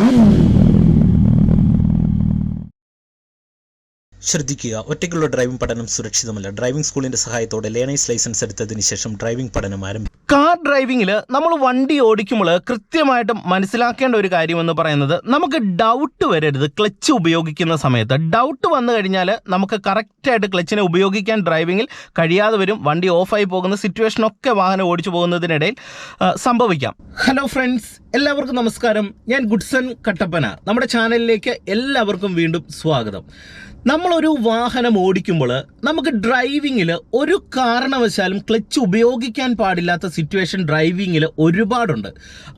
Woo! ശ്രദ്ധിക്കുക. ഒറ്റയ്ക്കുള്ള driving പഠനം സുരക്ഷിതമല്ല. ഡ്രൈവിംഗ് സ്കൂളിന്റെ സഹായത്തോടെ ലേണേഴ്സ് ലൈസൻസ് എടുത്തതിന് ശേഷം ഡ്രൈവിംഗ് പഠനം ആരംഭിക്കും കാർ ഡ്രൈവിംഗിൽ നമ്മൾ വണ്ടി ഓടിക്കുമ്പോൾ കൃത്യമായിട്ടും മനസ്സിലാക്കേണ്ട ഒരു കാര്യമെന്ന് പറയുന്നത് നമുക്ക് ഡൗട്ട് വരരുത്. ക്ലച്ച് ഉപയോഗിക്കുന്ന സമയത്ത്. ഡൗട്ട് വന്നു കഴിഞ്ഞാൽ നമുക്ക് കറക്റ്റായിട്ട് ക്ലച്ചിനെ ഉപയോഗിക്കാൻ ഡ്രൈവിങ്ങിൽ കഴിയാതെ വരും. വണ്ടി ഓഫായി പോകുന്ന സിറ്റുവേഷനൊക്കെ വാഹനം ഓടിച്ചു പോകുന്നതിനിടയിൽ സംഭവിക്കാം. ഹലോ ഫ്രണ്ട്സ് എല്ലാവർക്കും നമസ്കാരം. ഞാൻ ഗുഡ്സൺ കട്ടപ്പന. നമ്മുടെ ചാനലിലേക്ക് എല്ലാവർക്കും വീണ്ടും സ്വാഗതം. നമ്മളൊരു വാഹനം ഓടിക്കുമ്പോൾ നമുക്ക് ഡ്രൈവിങ്ങിൽ ഒരു കാരണവശാലും ക്ലച്ച് ഉപയോഗിക്കാൻ പാടില്ലാത്ത സിറ്റുവേഷൻ ഡ്രൈവിങ്ങിൽ ഒരുപാടുണ്ട്.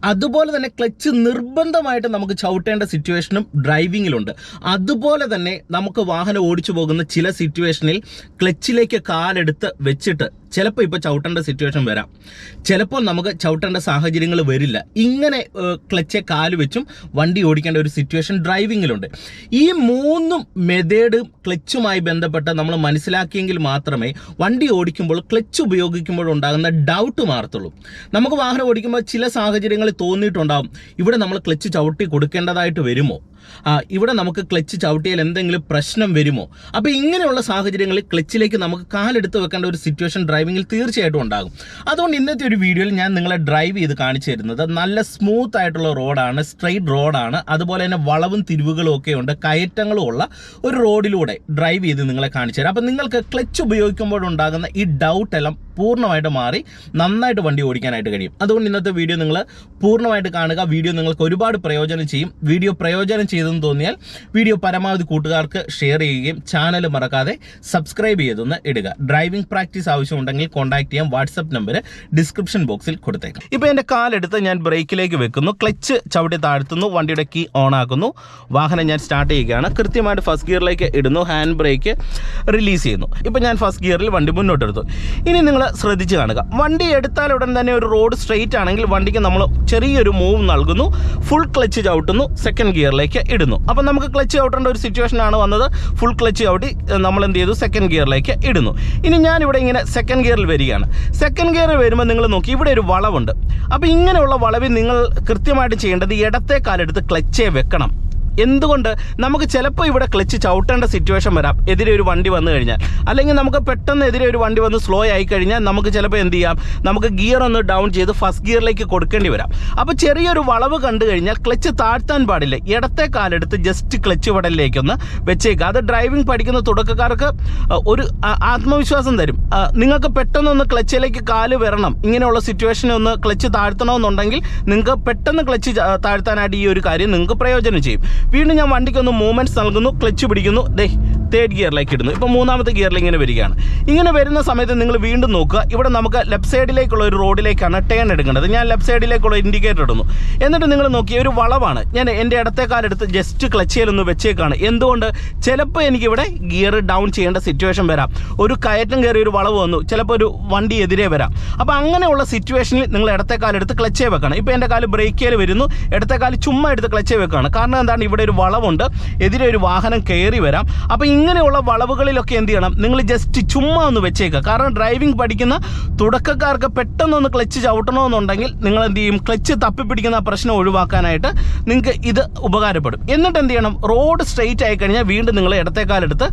അതുപോലെ തന്നെ ക്ലച്ച് നിർബന്ധമായിട്ട് നമുക്ക് ചവിട്ടേണ്ട സിറ്റുവേഷനും ഡ്രൈവിങ്ങിലുണ്ട് അതുപോലെ തന്നെ നമുക്ക് വാഹനം ഓടിച്ചു പോകുന്ന ചില സിറ്റുവേഷനിൽ ക്ലച്ചിലേക്ക് കാലെടുത്ത് വെച്ചിട്ട് ചിലപ്പോൾ ഇപ്പോൾ ചവിട്ടേണ്ട സിറ്റുവേഷൻ വരാം. ചിലപ്പോൾ നമുക്ക് ചവിട്ടേണ്ട സാഹചര്യങ്ങൾ വരില്ല. ഇങ്ങനെ ക്ലച്ച് കാൽ വെച്ചും വണ്ടി ഓടിക്കേണ്ട ഒരു സിറ്റുവേഷൻ ഡ്രൈവിങ്ങിലുണ്ട് ഈ മൂന്നും മെതേഡ് ക്ലച്ചുമായി ബന്ധപ്പെട്ട് നമ്മൾ മനസ്സിലാക്കിയെങ്കിൽ മാത്രമേ വണ്ടി ഓടിക്കുമ്പോൾ ക്ലച്ച് ഉപയോഗിക്കുമ്പോൾ ഉണ്ടാകുന്ന ഡൗട്ട് മാറത്തുള്ളൂ. നമുക്ക് വാഹനം ഓടിക്കുമ്പോൾ ചില സാഹചര്യങ്ങൾ തോന്നിയിട്ടുണ്ടാകും ഇവിടെ നമ്മൾ ക്ലച്ച് ചവിട്ടി കൊടുക്കേണ്ടതായിട്ട് വരുമോ? ഇവിടെ നമുക്ക് ക്ലച്ച് ചവിട്ടിയാൽ എന്തെങ്കിലും പ്രശ്നം വരുമോ? അപ്പോൾ ഇങ്ങനെയുള്ള സാഹചര്യങ്ങളിൽ ക്ലച്ചിലേക്ക് നമുക്ക് കാലെടുത്ത് വെക്കേണ്ട ഒരു സിറ്റുവേഷൻ ഡ്രൈവിങ്ങിൽ തീർച്ചയായിട്ടും ഉണ്ടാകും. അതുകൊണ്ട് ഇന്നത്തെ ഒരു വീഡിയോയിൽ ഞാൻ നിങ്ങളെ ഡ്രൈവ് ചെയ്ത് കാണിച്ചു തരുന്നത് നല്ല സ്മൂത്ത് ആയിട്ടുള്ള റോഡാണ് സ്ട്രെയിറ്റ് റോഡാണ് അതുപോലെ തന്നെ വളവും തിരിവുകളും ഒക്കെ ഉണ്ട് കയറ്റങ്ങളും ഉള്ള ഒരു റോഡിലൂടെ ഡ്രൈവ് ചെയ്ത് നിങ്ങളെ കാണിച്ചു തരാം. അപ്പം നിങ്ങൾക്ക് ക്ലച്ച് ഉപയോഗിക്കുമ്പോഴുണ്ടാകുന്ന ഈ ഡൗട്ട് എല്ലാം പൂർണമായിട്ട് മാറി നന്നായിട്ട് വണ്ടി ഓടിക്കാനായിട്ട് കഴിയും. അതുകൊണ്ട് ഇന്നത്തെ വീഡിയോ നിങ്ങൾ പൂർണമായിട്ട് കാണുക. വീഡിയോ നിങ്ങൾക്ക് ഒരുപാട് പ്രയോജനം ചെയ്യും. വീഡിയോ പ്രയോജനം ചെയ്തെന്ന് തോന്നിയാൽ വീഡിയോ പരമാവധി കൂട്ടുകാർക്ക് ഷെയർ ചെയ്യുകയും ചാനൽ മറക്കാതെ സബ്സ്ക്രൈബ് ചെയ്തൊന്ന് ഇടുക. ഡ്രൈവിംഗ് പ്രാക്ടീസ് ആവശ്യമുണ്ടെങ്കിൽ കോൺടാക്ട് ചെയ്യാം വാട്സപ്പ് നമ്പർ ഡിസ്ക്രിപ്ഷൻ ബോക്സിൽ കൊടുത്തേക്കാം. ഇപ്പോൾ എന്റെ കാലെടുത്ത് ഞാൻ ബ്രേക്കിലേക്ക് വെക്കുന്നു. ക്ലച്ച് ചവിട്ടി താഴ്ത്തുന്നു. വണ്ടിയുടെ കീ ഓൺ ആക്കുന്നു. വാഹനം ഞാൻ സ്റ്റാർട്ട് ചെയ്യുകയാണ്. കൃത്യമായിട്ട് ഫസ്റ്റ് ഗിയറിലേക്ക് ഇടുന്നു. ഹാൻഡ് ബ്രേക്ക് റിലീസ് ചെയ്യുന്നു. ഇപ്പോൾ ഞാൻ ഫസ്റ്റ് ഗിയറിൽ വണ്ടി മുന്നോട്ടെടുത്തു. ഇനി നിങ്ങൾ ശ്രദ്ധിച്ച് കാണുക. വണ്ടി എടുത്താൽ ഉടൻ തന്നെ ഒരു റോഡ് സ്ട്രെയിറ്റ് ആണെങ്കിൽ വണ്ടിക്ക് നമ്മൾ ചെറിയൊരു മൂവ് നൽകുന്നു. ഫുൾ ക്ലച്ച് ചവിട്ടുന്നു. സെക്കൻഡ് ഗിയറിലേക്ക് ഇടുന്നു. അപ്പം നമുക്ക് ക്ലച്ച് ഔട്ടേണ്ട ഒരു സിറ്റുവേഷൻ ആണ് വന്നത്. ഫുൾ ക്ലച്ച് ഔട്ട് നമ്മൾ എന്ത് ചെയ്തു? സെക്കൻഡ് ഗിയറിലേക്ക് ഇടുന്നു. ഇനി ഞാനിവിടെ ഇങ്ങനെ സെക്കൻഡ് ഗിയറിൽ വരികയാണ്. സെക്കൻഡ് ഗിയറിൽ വരുമ്പോൾ നിങ്ങൾ നോക്കി ഇവിടെ ഒരു വളവുണ്ട്. അപ്പോൾ ഇങ്ങനെയുള്ള വളവിൽ നിങ്ങൾ കൃത്യമായിട്ട് ചെയ്യേണ്ടത് ഇടത്തെ കാലെടുത്ത് ക്ലച്ചേ വെക്കണം. എന്തുകൊണ്ട് നമുക്ക് ചിലപ്പോൾ ഇവിടെ ക്ലച്ച് ചവിട്ടേണ്ട സിറ്റുവേഷൻ വരാം. എതിരെ ഒരു വണ്ടി വന്നു കഴിഞ്ഞാൽ. അല്ലെങ്കിൽ നമുക്ക് പെട്ടെന്ന് എതിരെ ഒരു വണ്ടി വന്ന് സ്ലോ ആയി കഴിഞ്ഞാൽ നമുക്ക് ചിലപ്പോൾ എന്ത് ചെയ്യാം? നമുക്ക് ഗിയർ ഒന്ന് ഡൗൺ ചെയ്ത് ഫസ്റ്റ് ഗിയറിലേക്ക് കൊടുക്കേണ്ടി വരാം. അപ്പോൾ ചെറിയൊരു വളവ് കണ്ടു കഴിഞ്ഞാൽ ക്ലച്ച് താഴ്ത്താൻ പാടില്ല. ഇടത്തെ കാലെടുത്ത് ജസ്റ്റ് ക്ലച്ച് വടലിലേക്കൊന്ന് വെച്ചേക്കുക അത് ഡ്രൈവിംഗ് പഠിക്കുന്ന തുടക്കക്കാർക്ക് ഒരു ആത്മവിശ്വാസം തരും. നിങ്ങൾക്ക് പെട്ടെന്നൊന്ന് ക്ലച്ചിലേക്ക് കാൽ വരണം. ഇങ്ങനെയുള്ള സിറ്റുവേഷനെ ഒന്ന് ക്ലച്ച് താഴ്ത്തണമെന്നുണ്ടെങ്കിൽ നിങ്ങൾക്ക് പെട്ടെന്ന് ക്ലച്ച് താഴ്ത്താനായിട്ട് ഈ ഒരു കാര്യം നിങ്ങൾക്ക് പ്രയോജനം ചെയ്യും. വീണ്ടും ഞാൻ വണ്ടിക്കൊന്ന് മൂവ്മെന്റ്സ് നൽകുന്നു ക്ലച്ച് പിടിക്കുന്നു. ദേ തേർഡ് ഗിയറിലേക്ക് ഇടുന്നു. ഇപ്പോൾ മൂന്നാമത്തെ ഗിയറിൽ ഇങ്ങനെ വരികയാണ്. ഇങ്ങനെ വരുന്ന സമയത്ത് നിങ്ങൾ വീണ്ടും നോക്കുക. ഇവിടെ നമുക്ക് ലെഫ്റ്റ് സൈഡിലേക്കുള്ള ഒരു റോഡിലേക്കാണ് ടേൺ എടുക്കേണ്ടത് ഞാൻ ലെഫ്റ്റ് സൈഡിലേക്കുള്ള ഇൻഡിക്കേറ്റർ ഇടുന്നു. എന്നിട്ട് നിങ്ങൾ നോക്കിയ ഒരു വളവാണ്. ഞാൻ എന്റെ ഇടത്തെ കാലെടുത്ത് ജസ്റ്റ് ക്ലച്ചിലൊന്ന് വെച്ചേക്കാണ്. എന്തുകൊണ്ട്? ചിലപ്പോൾ എനിക്കിവിടെ ഗിയർ ഡൗൺ ചെയ്യേണ്ട സിറ്റുവേഷൻ വരാം. ഒരു കയറ്റം കയറി ഒരു വളവ് വന്നു. ചിലപ്പോൾ ഒരു വണ്ടി എതിരെ വരാം. അപ്പോൾ അങ്ങനെയുള്ള സിറ്റുവേഷനിൽ നിങ്ങൾ ഇടത്തെ കാലെടുത്ത് ക്ലച്ചേ വെക്കണം. ഇപ്പോൾ എന്റെ കാൽ ബ്രേക്കിൽ വരുന്നു. ഇടത്തെ കാൽ ചുമ്മാ എടുത്ത് ക്ലച്ചേ വെക്കുകയാണ് കാരണം എന്താണ്? ഇവിടെ ഒരു വളവുണ്ട്. എതിരെ ഒരു വാഹനം കയറി വരാം. അപ്പോൾ ഇങ്ങനെയുള്ള വളവുകളിലൊക്കെ എന്ത് ചെയ്യണം? നിങ്ങൾ ജസ്റ്റ് ചുമ്മാ ഒന്ന് വെച്ചേക്കുക കാരണം ഡ്രൈവിംഗ് പഠിക്കുന്ന തുടക്കക്കാർക്ക് പെട്ടെന്നൊന്ന് ക്ലച്ച് ചവിട്ടണമെന്നുണ്ടെങ്കിൽ നിങ്ങൾ എന്ത് ചെയ്യും? ക്ലച്ച് തപ്പിപ്പിടിക്കുന്ന പ്രശ്നം ഒഴിവാക്കാനായിട്ട് നിങ്ങൾക്ക് ഇത് ഉപകാരപ്പെടും. എന്നിട്ട് എന്ത് ചെയ്യണം? റോഡ് സ്ട്രെയിറ്റ് ആയി കഴിഞ്ഞാൽ വീണ്ടും നിങ്ങൾ ഇടത്തേക്കാലെടുത്ത്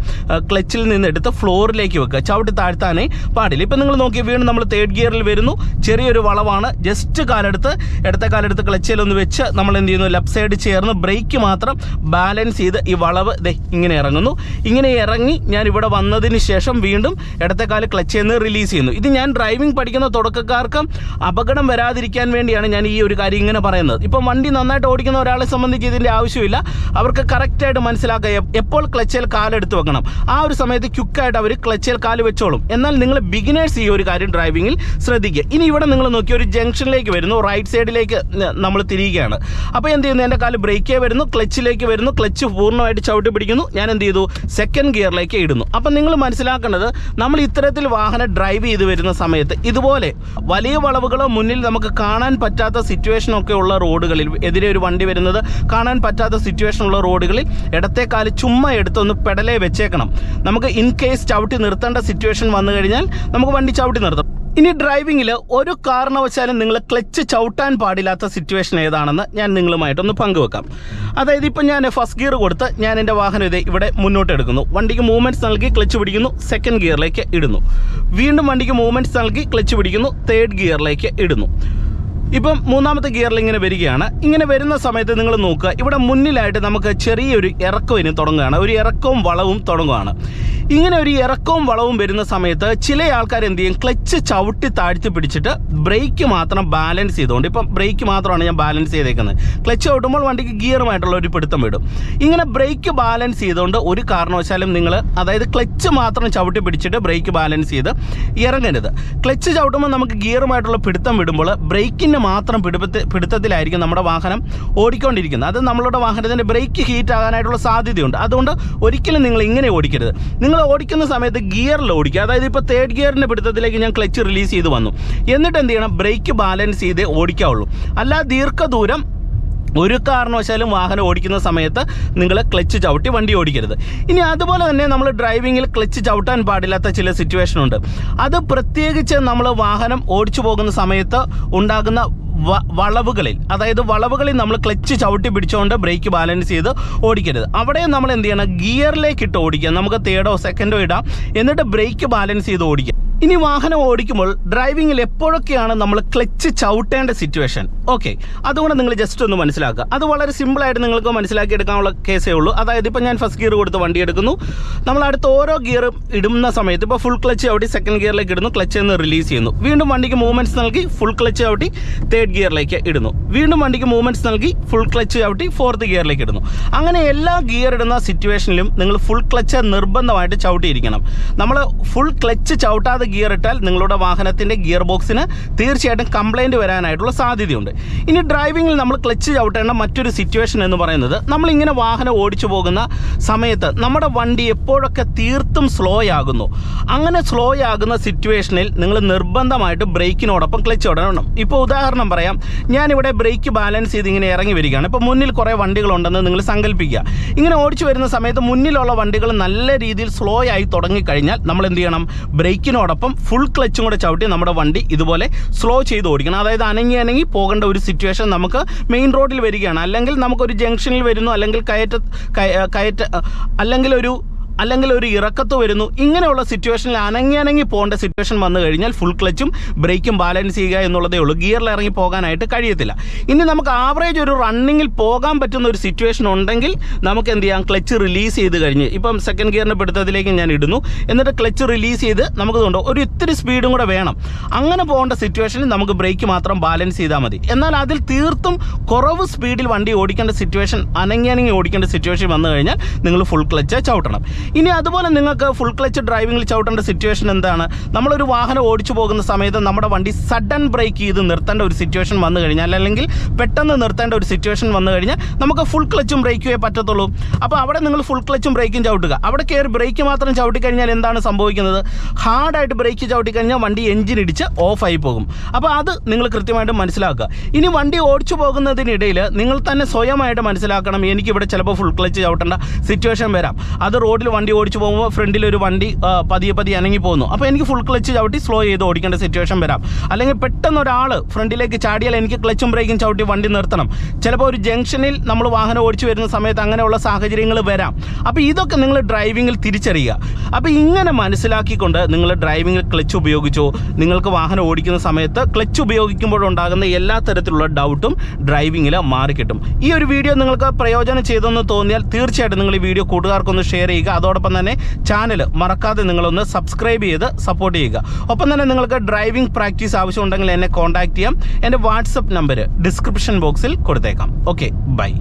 ക്ലച്ചിൽ നിന്ന് എടുത്ത് ഫ്ലോറിലേക്ക് വെക്കുക. ചവിട്ടി താഴ്ത്താനേ പാടില്ല. ഇപ്പം നിങ്ങൾ നോക്കി വീണ്ടും നമ്മൾ തേർഡ് ഗിയറിൽ വരുന്നു. ചെറിയൊരു വളവാണ്. ജസ്റ്റ് കാലെടുത്ത് ഇടത്തെ കാലെടുത്ത് ക്ലച്ചിലൊന്ന് വെച്ച് നമ്മൾ എന്ത് ചെയ്യുന്നു? ലെഫ്റ്റ് സൈഡ് ചേർന്ന് ബ്രേക്ക് മാത്രം ബാലൻസ് ചെയ്ത് ഈ വളവ് ഇങ്ങനെ ഇറങ്ങുന്നു. ഇങ്ങനെ ഇറങ്ങി ഞാൻ ഇവിടെ വന്നതിന് ശേഷം വീണ്ടും ഇടത്തെ കാൽ ക്ലച്ച് നിന്ന് റിലീസ് ചെയ്യുന്നു. ഇത് ഞാൻ ഡ്രൈവിംഗ് പഠിക്കുന്ന തുടക്കക്കാർക്ക് അപകടം വരാതിരിക്കാൻ വേണ്ടിയാണ് ഞാൻ ഈ ഒരു കാര്യം ഇങ്ങനെ പറയുന്നത്. ഇപ്പം വണ്ടി നന്നായിട്ട് ഓടിക്കുന്ന ഒരാളെ സംബന്ധിച്ച് ഇതിന്റെ ആവശ്യമില്ല. അവർക്ക് കറക്റ്റായിട്ട് മനസ്സിലാക്കുക എപ്പോൾ ക്ലച്ചിൽ കാലെടുത്ത് വെക്കണം. ആ ഒരു സമയത്ത് ക്യുക്കായിട്ട് അവർ ക്ലച്ചിൽ കാൽ വെച്ചോളും. എന്നാൽ നിങ്ങൾ ബിഗിനേഴ്സ് ഈ ഒരു കാര്യം ഡ്രൈവിങ്ങിൽ ശ്രദ്ധിക്കുക. ഇനി ഇവിടെ നിങ്ങൾ നോക്കി ഒരു ജംഗ്ഷനിലേക്ക് വരുന്നു. റൈറ്റ് സൈഡിലേക്ക് നമ്മൾ തിരിയുകയാണ്. അപ്പോൾ എന്ത് ചെയ്യുന്നു? എന്റെ കാൽ ബ്രേക്കേ വരുന്നു. ക്ലച്ചിലേക്ക് വരുന്നു. ക്ലച്ച് പൂർണമായിട്ട് ചവിട്ടി പിടിക്കുന്നു. ഞാൻ എന്ത് ചെയ്തു? സെക്കൻഡ് ഗിയറിലേക്ക് ഇടുന്നു. അപ്പം നിങ്ങൾ മനസ്സിലാക്കേണ്ടത് നമ്മൾ ഇത്തരത്തിൽ വാഹനം ഡ്രൈവ് ചെയ്ത് വരുന്ന സമയത്ത് ഇതുപോലെ വലിയ വളവുകളോ മുന്നിൽ നമുക്ക് കാണാൻ പറ്റാത്ത സിറ്റുവേഷനൊക്കെ ഉള്ള റോഡുകളിൽ എതിരെ ഒരു വണ്ടി വരുന്നത് കാണാൻ പറ്റാത്ത സിറ്റുവേഷൻ ഉള്ള റോഡുകളിൽ ഇടത്തെ കാൽ ചുമ്മാ എടുത്തൊന്ന് പെടലേ വെച്ചേക്കണം. നമുക്ക് ഇൻ കേസ് ചവിട്ടി നിർത്തേണ്ട സിറ്റുവേഷൻ വന്നു കഴിഞ്ഞാൽ നമുക്ക് വണ്ടി ചവിട്ടി നിർത്താം. ഇനി ഡ്രൈവിങ്ങിൽ ഒരു കാരണവശാലും നിങ്ങൾ ക്ലച്ച് ചവിട്ടാൻ പാടില്ലാത്ത സിറ്റുവേഷൻ ഏതാണെന്ന് ഞാൻ നിങ്ങളുമായിട്ടൊന്ന് പങ്കുവെക്കാം. അതായത് ഇപ്പം ഞാൻ ഫസ്റ്റ് ഗിയർ കൊടുത്ത് ഞാൻ എന്റെ വാഹനം ഇത് ഇവിടെ മുന്നോട്ട് എടുക്കുന്നു. വണ്ടിക്ക് മൂവ്മെന്റ്സ് നൽകി ക്ലച്ച് പിടിക്കുന്നു സെക്കൻഡ് ഗിയറിലേക്ക് ഇടുന്നു. വീണ്ടും വണ്ടിക്ക് മൂവ്മെന്റ്സ് നൽകി ക്ലച്ച് പിടിക്കുന്നു തേർഡ് ഗിയറിലേക്ക് ഇടുന്നു. ഇപ്പം മൂന്നാമത്തെ ഗിയറിൽ ഇങ്ങനെ വരികയാണ്. ഇങ്ങനെ വരുന്ന സമയത്ത് നിങ്ങൾ നോക്കുക ഇവിടെ മുന്നിലായിട്ട് നമുക്ക് ചെറിയൊരു ഇറക്കം ഇനി തുടങ്ങുകയാണ്. ഒരു ഇറക്കവും വളവും തുടങ്ങുകയാണ്. ഇങ്ങനെ ഒരു ഇറക്കവും വളവും വരുന്ന സമയത്ത് ചില ആൾക്കാർ എന്ത് ചെയ്യും? ക്ലച്ച് ചവിട്ടി താഴ്ത്തി പിടിച്ചിട്ട് ബ്രേക്ക് മാത്രം ബാലൻസ് ചെയ്തുകൊണ്ട് ഇപ്പം ബ്രേക്ക് മാത്രമാണ് ഞാൻ ബാലൻസ് ചെയ്തേക്കുന്നത്. ക്ലച്ച് ചവിട്ടുമ്പോൾ വണ്ടിക്ക് ഗിയറുമായിട്ടുള്ള ഒരു പിടുത്തം വിടും. ഇങ്ങനെ ബ്രേക്ക് ബാലൻസ് ചെയ്തുകൊണ്ട് ഒരു കാരണവശാലും നിങ്ങൾ അതായത് ക്ലച്ച് മാത്രം ചവിട്ടി പിടിച്ചിട്ട് ബ്രേക്ക് ബാലൻസ് ചെയ്ത് ഇറങ്ങരുത്. ക്ലച്ച് ചവിട്ടുമ്പോൾ നമുക്ക് ഗിയറുമായിട്ടുള്ള പിടുത്തം വിടുമ്പോൾ ബ്രേക്കിന്റെ മാത്രം പിടുപ്പത്തി പിടുത്തത്തിലായിരിക്കും നമ്മുടെ വാഹനം ഓടിക്കൊണ്ടിരിക്കുന്നത്. അത് നമ്മളുടെ വാഹനത്തിന്റെ ബ്രേക്ക് ഹീറ്റ് ആകാനായിട്ടുള്ള സാധ്യതയുണ്ട്. അതുകൊണ്ട് ഒരിക്കലും നിങ്ങൾ ഇങ്ങനെ ഓടിക്കരുത്. നിങ്ങൾ ഓടിക്കുന്ന സമയത്ത് ഗിയറിൽ ഓടിക്കുക. അതായത് ഇപ്പോൾ തേർഡ് ഗിയറിന്റെ പിടുത്തത്തിലേക്ക് ഞാൻ ക്ലച്ച് റിലീസ് ചെയ്ത് വന്നു. എന്നിട്ട് എന്ത് ചെയ്യണം? ബ്രേക്ക് ബാലൻസ് ചെയ്തേ ഓടിക്കാവുള്ളൂ. അല്ല ദീർഘദൂരം ഒരു കാരണവശാലും വാഹനം ഓടിക്കുന്ന സമയത്ത് നിങ്ങൾ ക്ലച്ച് ചവിട്ടി വണ്ടി ഓടിക്കരുത്. ഇനി അതുപോലെ തന്നെ നമ്മൾ ഡ്രൈവിങ്ങിൽ ക്ലച്ച് ചവിട്ടാൻ പാടില്ലാത്ത ചില സിറ്റുവേഷൻ ഉണ്ട്. അത് പ്രത്യേകിച്ച് നമ്മൾ വാഹനം ഓടിച്ചു പോകുന്ന സമയത്ത് ഉണ്ടാകുന്ന വളവുകളിൽ അതായത് വളവുകളിൽ നമ്മൾ ക്ലച്ച് ചവിട്ടി പിടിച്ചുകൊണ്ട് ബ്രേക്ക് ബാലൻസ് ചെയ്ത് ഓടിക്കരുത്. അവിടെ നമ്മൾ എന്ത് ചെയ്യണം? ഗിയറിലേക്ക് ഇട്ട് ഓടിക്കുക. നമുക്ക് തേർഡോ സെക്കൻഡോ ഇടാം. എന്നിട്ട് ബ്രേക്ക് ബാലൻസ് ചെയ്ത് ഓടിക്കുക. ഇനി വാഹനം ഓടിക്കുമ്പോൾ ഡ്രൈവിങ്ങിൽ എപ്പോഴൊക്കെയാണ് നമ്മൾ ക്ലച്ച് ചവിട്ടേണ്ട സിറ്റുവേഷൻ ഓക്കെ അതുകൊണ്ട് നിങ്ങൾ ജസ്റ്റ് ഒന്ന് മനസ്സിലാക്കുക. അത് വളരെ സിമ്പിളായിട്ട് നിങ്ങൾക്ക് മനസ്സിലാക്കി എടുക്കാനുള്ള കേസേ ഉള്ളൂ. അതായത് ഇപ്പോൾ ഞാൻ ഫസ്റ്റ് ഗിയർ കൊടുത്ത് വണ്ടി എടുക്കുന്നു. നമ്മൾ അടുത്ത ഓരോ ഗിയറും ഇടുന്ന സമയത്ത് ഇപ്പോൾ ഫുൾ ക്ലച്ച് ചവിട്ടി സെക്കൻഡ് ഗിയറിലേക്ക് ഇടുന്നു. ക്ലച്ച് എന്ന് റിലീസ് ചെയ്യുന്നു. വീണ്ടും വണ്ടിക്ക് മൂവ്മെന്റ്സ് നൽകി ഫുൾ ക്ലച്ച് ചവിട്ടി തേർഡ് ഗിയറിലേക്ക് ഇടുന്നു. വീണ്ടും വണ്ടിക്ക് മൂവ്മെന്റ്സ് നൽകി ഫുൾ ക്ലച്ച് ചവിട്ടി ഫോർത്ത് ഗിയറിലേക്ക് ഇടുന്നു. അങ്ങനെ എല്ലാ ഗിയർ ഇടുന്ന സിറ്റുവേഷനിലും നിങ്ങൾ ഫുൾ ക്ലച്ച് നിർബന്ധമായിട്ട് ചവിട്ടിയിരിക്കണം. നമ്മൾ ഫുൾ ക്ലച്ച് ചവിട്ടാതെ ഗിയർ ഇട്ടാൽ നിങ്ങളുടെ വാഹനത്തിന്റെ ഗിയർ ബോക്സിന് തീർച്ചയായിട്ടും കംപ്ലൈന്റ് വരാനായിട്ടുള്ള സാധ്യതയുണ്ട്. ഇനി ഡ്രൈവിങ്ങിൽ നമ്മൾ ക്ലച്ച് ചവിട്ടേണ്ട മറ്റൊരു സിറ്റുവേഷൻ എന്ന് പറയുന്നത് നമ്മളിങ്ങനെ വാഹനം ഓടിച്ചു പോകുന്ന സമയത്ത് നമ്മുടെ വണ്ടി എപ്പോഴൊക്കെ തീർത്തും സ്ലോ ആകുന്നു. അങ്ങനെ സ്ലോ ആകുന്ന സിറ്റുവേഷനിൽ നിങ്ങൾ നിർബന്ധമായിട്ട് ബ്രേക്കിനോടൊപ്പം ക്ലച്ച് ഇടണം ഇപ്പോൾ ഉദാഹരണം പറയാം. ഞാനിവിടെ ബ്രേക്ക് ബാലൻസ് ചെയ്ത് ഇങ്ങനെ ഇറങ്ങി വരികയാണ്. ഇപ്പോൾ മുന്നിൽ കുറേ വണ്ടികളുണ്ടെന്ന് നിങ്ങൾ സങ്കല്പിക്കുക ഇങ്ങനെ ഓടിച്ചു വരുന്ന സമയത്ത് മുന്നിലുള്ള വണ്ടികൾ നല്ല രീതിയിൽ സ്ലോ ആയി തുടങ്ങിക്കഴിഞ്ഞാൽ നമ്മൾ എന്ത് ചെയ്യണം? ബ്രേക്കിനോടൊപ്പം ഫുൾ ക്ലച്ചും കൂടെ ചവിട്ടി നമ്മുടെ വണ്ടി ഇതുപോലെ സ്ലോ ചെയ്ത് ഓടിക്കണം. അതായത് അനങ്ങി അനങ്ങി പോകേണ്ട ഒരു സിറ്റുവേഷൻ നമുക്ക് മെയിൻ റോഡിൽ വരികയാണ്. അല്ലെങ്കിൽ നമുക്കൊരു ജംഗ്ഷനിൽ വരുന്നു അല്ലെങ്കിൽ കയറ്റ കയ- കയറ്റ അല്ലെങ്കിൽ ഒരു അല്ലെങ്കിൽ ഒരു ഇറക്കത്ത് വരുന്നു. ഇങ്ങനെയുള്ള സിറ്റുവേഷനിൽ അനങ്ങി അനങ്ങി പോകേണ്ട സിറ്റുവേഷൻ വന്നു കഴിഞ്ഞാൽ ഫുൾ ക്ലച്ചും ബ്രേക്കും ബാലൻസ് ചെയ്യുക എന്നുള്ളതേ ഉള്ളൂ. ഗിയറിൽ ഇറങ്ങി പോകാനായിട്ട് കഴിയത്തില്ല. ഇനി നമുക്ക് ആവറേജ് ഒരു റണ്ണിങ്ങിൽ പോകാൻ പറ്റുന്ന ഒരു സിറ്റുവേഷൻ ഉണ്ടെങ്കിൽ നമുക്ക് എന്ത് ചെയ്യാം? ക്ലച്ച് റിലീസ് ചെയ്ത് കഴിഞ്ഞ് ഇപ്പം സെക്കൻഡ് ഗിയറിന്റെ പിടുത്തത്തിലേക്ക് ഞാൻ ഇടുന്നു. എന്നിട്ട് ക്ലച്ച് റിലീസ് ചെയ്ത് നമുക്ക് ഇതുണ്ട്? ഒരു ഇത്തിരി സ്പീഡും കൂടെ വേണം. അങ്ങനെ പോകേണ്ട സിറ്റുവേഷനിൽ നമുക്ക് ബ്രേക്ക് മാത്രം ബാലൻസ് ചെയ്താൽ മതി. എന്നാൽ അതിൽ തീർത്തും കുറവ് സ്പീഡിൽ വണ്ടി ഓടിക്കേണ്ട സിറ്റുവേഷൻ അനങ്ങി അനങ്ങി ഓടിക്കേണ്ട സിറ്റുവേഷൻ വന്നു കഴിഞ്ഞാൽ നിങ്ങൾ ഫുൾ ക്ലച്ച് ചവിട്ടണം. ഇനി അതുപോലെ നിങ്ങൾക്ക് ഫുൾ ക്ലച്ച് ഡ്രൈവിംഗിൽ ചവിട്ടേണ്ട സിറ്റുവേഷൻ എന്താണ്? നമ്മളൊരു വാഹനം ഓടിച്ചു പോകുന്ന സമയത്ത് നമ്മുടെ വണ്ടി സഡൻ ബ്രേക്ക് ചെയ്ത് നിർത്തേണ്ട ഒരു സിറ്റുവേഷൻ വന്നു കഴിഞ്ഞാൽ അല്ലെങ്കിൽ പെട്ടെന്ന് നിർത്തേണ്ട ഒരു സിറ്റുവേഷൻ വന്നു കഴിഞ്ഞാൽ നമുക്ക് ഫുൾ ക്ലച്ചും ബ്രേക്കുമേ പറ്റത്തുള്ളൂ. അപ്പോൾ അവിടെ നിങ്ങൾ ഫുൾ ക്ലച്ചും ബ്രേക്കും ചവിട്ടുക. അവിടെ കയറി ബ്രേക്ക് മാത്രം ചവിട്ടിക്കഴിഞ്ഞാൽ എന്താണ് സംഭവിക്കുന്നത്? ഹാർഡായിട്ട് ബ്രേക്ക് ചവിട്ടിക്കഴിഞ്ഞാൽ വണ്ടി എഞ്ചിൻ ഇടിച്ച് ഓഫായി പോകും. അപ്പോൾ അത് നിങ്ങൾ കൃത്യമായിട്ട് മനസ്സിലാക്കുക. ഇനി വണ്ടി ഓടിച്ചു പോകുന്നതിനിടയിൽ നിങ്ങൾ തന്നെ സ്വയമായിട്ട് മനസ്സിലാക്കണം എനിക്കിവിടെ ചിലപ്പോൾ ഫുൾ ക്ലച്ച് ചവിട്ടേണ്ട സിറ്റുവേഷൻ വരാം. അത് റോഡിൽ വണ്ടി ഓടിച്ചു പോകുമ്പോൾ ഫ്രണ്ടിൽ ഒരു വണ്ടി പതിയെ പതിയെ അനങ്ങി പോകുന്നു അപ്പോൾ എനിക്ക് ഫുൾ ക്ലച്ച് ചവിട്ടി സ്ലോ ചെയ്ത് ഓടിക്കേണ്ട സിറ്റുവേഷൻ വരാം. അല്ലെങ്കിൽ പെട്ടെന്ന് ഒരാൾ ഫ്രണ്ടിലേക്ക് ചാടിയാൽ എനിക്ക് ക്ലച്ചും ബ്രേക്കും ചവിട്ടി വണ്ടി നിർത്തണം. ചിലപ്പോൾ ഒരു ജംഗ്ഷനിൽ നമ്മൾ വാഹനം ഓടിച്ചു വരുന്ന സമയത്ത് അങ്ങനെയുള്ള സാഹചര്യങ്ങൾ വരാം. അപ്പോൾ ഇതൊക്കെ നിങ്ങൾ ഡ്രൈവിങ്ങിൽ തിരിച്ചറിയുക. അപ്പോൾ ഇങ്ങനെ മനസ്സിലാക്കിക്കൊണ്ട് നിങ്ങൾ ഡ്രൈവിങ്ങിൽ ക്ലച്ച് ഉപയോഗിച്ചോ. നിങ്ങൾക്ക് വാഹനം ഓടിക്കുന്ന സമയത്ത് ക്ലച്ച് ഉപയോഗിക്കുമ്പോഴുണ്ടാകുന്ന എല്ലാ തരത്തിലുള്ള ഡൗട്ടും ഡ്രൈവിങ്ങിൽ മാറിക്കിട്ടും. ഈ ഒരു വീഡിയോ നിങ്ങൾക്ക് പ്രയോജനം ചെയ്തെന്ന് തോന്നിയാൽ തീർച്ചയായിട്ടും നിങ്ങൾ ഈ വീഡിയോ കൂട്ടുകാർക്കൊന്ന് ഷെയർ ചെയ്യുക. അതോടൊപ്പം തന്നെ ചാനൽ മറക്കാതെ നിങ്ങളൊന്ന് സബ്സ്ക്രൈബ് ചെയ്ത് സപ്പോർട്ട് ചെയ്യുക. ഒപ്പം തന്നെ നിങ്ങൾക്ക് ഡ്രൈവിംഗ് പ്രാക്ടീസ് ആവശ്യമുണ്ടെങ്കിൽ എന്നെ കോൺടാക്ട് ചെയ്യാം. എന്റെ വാട്സപ്പ് നമ്പർ ഡിസ്ക്രിപ്ഷൻ ബോക്സിൽ കൊടുത്തേക്കാം. Okay bye